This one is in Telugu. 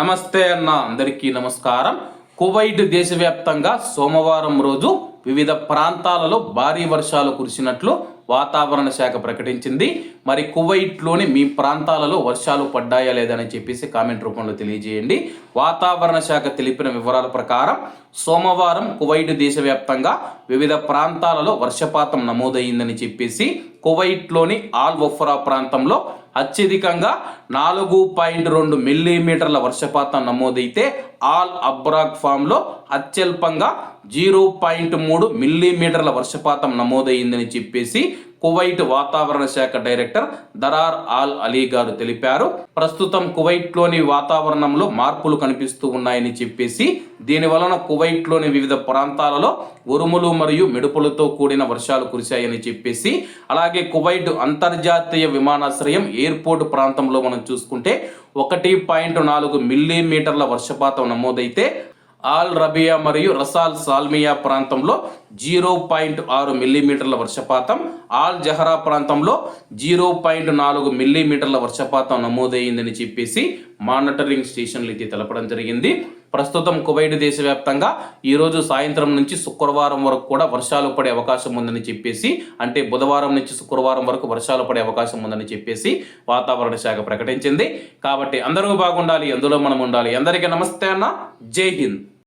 నమస్తే అన్న అందరికీ నమస్కారం. కువైట్ దేశవ్యాప్తంగా సోమవారం రోజు వివిధ ప్రాంతాలలో భారీ వర్షాలు కురిసినట్లు వాతావరణ శాఖ ప్రకటించింది. మరి కువైట్లోని మీ ప్రాంతాలలో వర్షాలు పడ్డాయా లేదని చెప్పేసి కామెంట్ రూపంలో తెలియజేయండి. వాతావరణ శాఖ తెలిపిన వివరాల ప్రకారం సోమవారం కువైట్ దేశవ్యాప్తంగా వివిధ ప్రాంతాలలో వర్షపాతం నమోదయ్యిందని చెప్పేసి కువైట్లోని ఆల్ వఫ్రా ప్రాంతంలో అత్యధికంగా నాలుగు పాయింట్ రెండు మిల్లీమీటర్ల వర్షపాతం నమోదైతే ఆల్ అబ్రాక్ ఫామ్లో అత్యల్పంగా జీరో పాయింట్ మూడు మిల్లీమీటర్ల వర్షపాతం నమోదైందని చెప్పేసి కువైట్ వాతావరణ శాఖ డైరెక్టర్ దరార్ ఆల్ అలీ గారు తెలిపారు. ప్రస్తుతం కువైట్లోని వాతావరణంలో మార్పులు కనిపిస్తూ ఉన్నాయని చెప్పేసి దీని వలన కువైట్లోని వివిధ ప్రాంతాలలో ఉరుములు మరియు మెడుపులతో కూడిన వర్షాలు కురిశాయని చెప్పేసి అలాగే కువైట్ అంతర్జాతీయ విమానాశ్రయం ఎయిర్పోర్ట్ ప్రాంతంలో మనం చూసుకుంటే ఒకటి పాయింట్ నాలుగు మిల్లీమీటర్ల వర్షపాతం నమోదైతే ఆల్ రబియా మరియు రసాల్ సాల్మియా ప్రాంతంలో జీరో పాయింట్ ఆరు మిల్లీమీటర్ల వర్షపాతం ఆల్ జహరా ప్రాంతంలో జీరో పాయింట్ నాలుగు మిల్లీమీటర్ల వర్షపాతం నమోదయ్యిందని చెప్పేసి మానిటరింగ్ స్టేషన్లు అయితే తెలపడం జరిగింది. ప్రస్తుతం కువైట్ దేశవ్యాప్తంగా ఈరోజు సాయంత్రం నుంచి శుక్రవారం వరకు కూడా వర్షాలు పడే అవకాశం ఉందని చెప్పేసి అంటే బుధవారం నుంచి శుక్రవారం వరకు వర్షాలు పడే అవకాశం ఉందని చెప్పేసి వాతావరణ శాఖ ప్రకటించింది. కాబట్టి అందరూ బాగుండాలి అందులో మనం ఉండాలి. అందరికీ నమస్తే అన్న. జై హింద్.